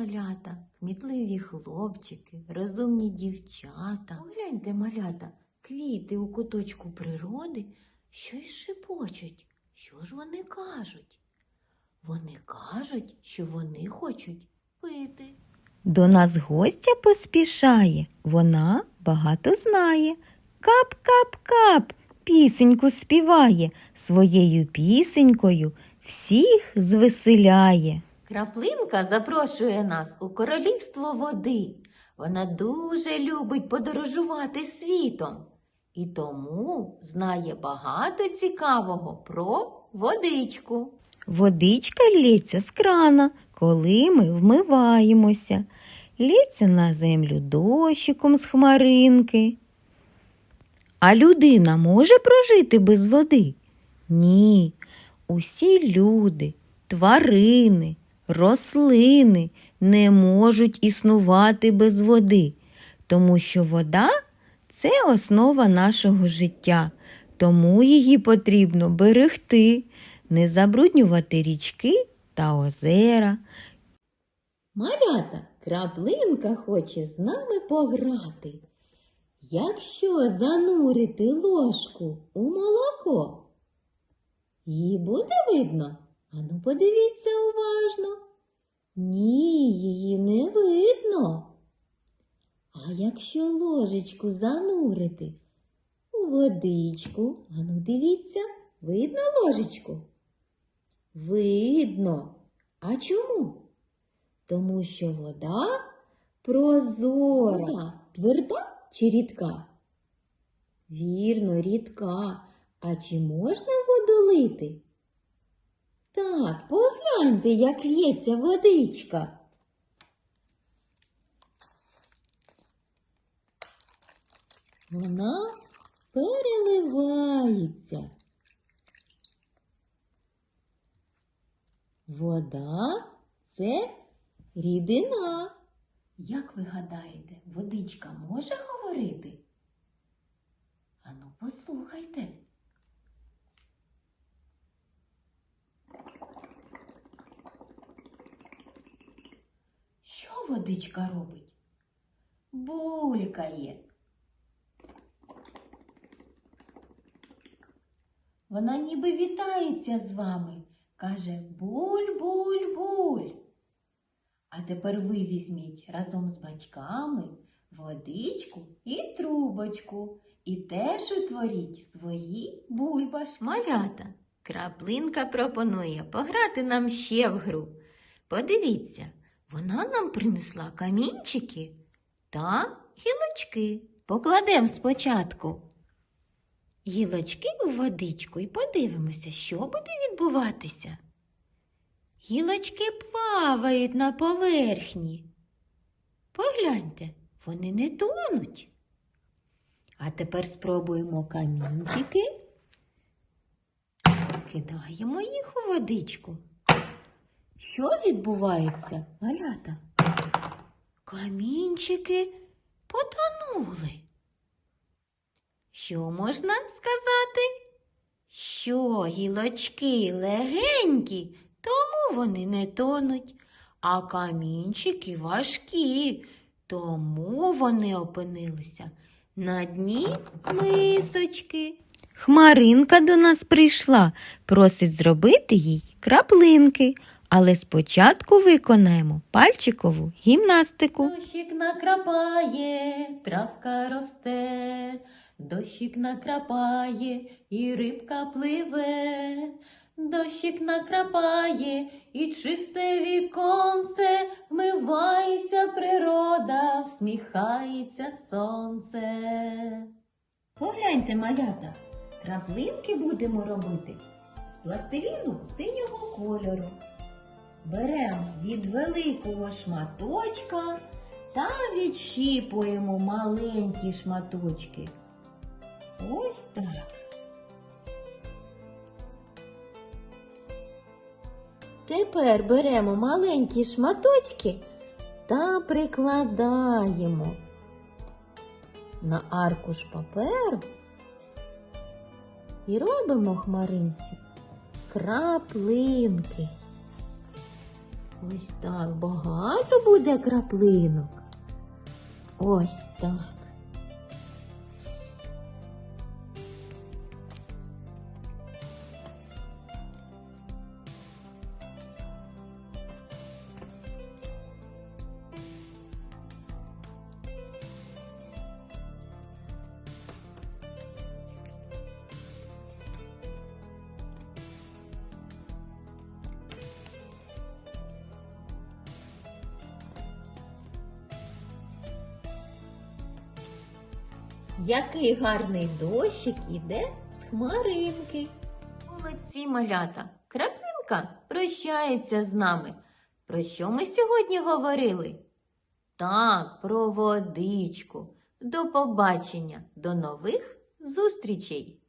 малята, кмітливі хлопчики, розумні дівчата. Погляньте, малята, квіти у куточку природи щось шепочуть. Що ж вони кажуть? Вони кажуть, що вони хочуть пити. До нас гостя поспішає, вона багато знає. Кап-кап-кап, пісеньку співає, своєю пісенькою всіх звеселяє. Краплинка запрошує нас у королівство води. Вона дуже любить подорожувати світом і тому знає багато цікавого про водичку. Водичка лється з крана, коли ми вмиваємося. Лється на землю дощиком з хмаринки. А людина може прожити без води? Ні. Усі люди, тварини, рослини не можуть існувати без води, тому що вода це основа нашого життя, тому її потрібно берегти, не забруднювати річки та озера. Малята, краплинка хоче з нами пограти. Якщо занурити ложку у молоко, її буде видно? Ану, подивіться уважно. Ні, її не видно. А якщо ложечку занурити у водичку, ану, дивіться, видно ложечку? Видно. А чому? Тому що вода прозора. Вода тверда чи рідка? Вірно, рідка. А чи можна воду лити? Так, погляньте, як лється водичка. Вона переливається. Вода це рідина. Як ви гадаєте, водичка може говорити? Ану, послухайте. Що водичка робить? Булькає. Вона ніби вітається з вами, каже буль-буль-буль. А тепер ви візьміть разом з батьками водичку і трубочку і теж утворіть свої бульбаш. Малята, краплинка пропонує пограти нам ще в гру. Подивіться, вона нам принесла камінчики та гілочки. Покладемо спочатку гілочки у водичку і подивимося, що буде відбуватися. Гілочки плавають на поверхні. Погляньте, вони не тонуть. А тепер спробуємо камінчики. Кидаємо їх у водичку. Що відбувається, малята? Камінчики потонули. Що можна сказати? Що гілочки легенькі, тому вони не тонуть, а камінчики важкі, тому вони опинилися на дні мисочки. Хмаринка до нас прийшла, просить зробити їй краплинки, але спочатку виконаємо пальчикову гімнастику. Дощик накрапає, травка росте, дощик накрапає і рибка пливе, дощик накрапає і чисте віконце, вмивається природа, всміхається сонце. Погляньте, малята, краплинки будемо робити з пластиліну синього кольору. Беремо від великого шматочка та відщіпуємо маленькі шматочки. Ось так. Тепер беремо маленькі шматочки та прикладаємо на аркуш паперу і робимо хмаринці краплинки. Ось так багато буде краплинок. Ось так. Який гарний дощик іде з хмаринки. Молодці малята, краплинка прощається з нами. Про що ми сьогодні говорили? Так, про водичку. До побачення, до нових зустрічей!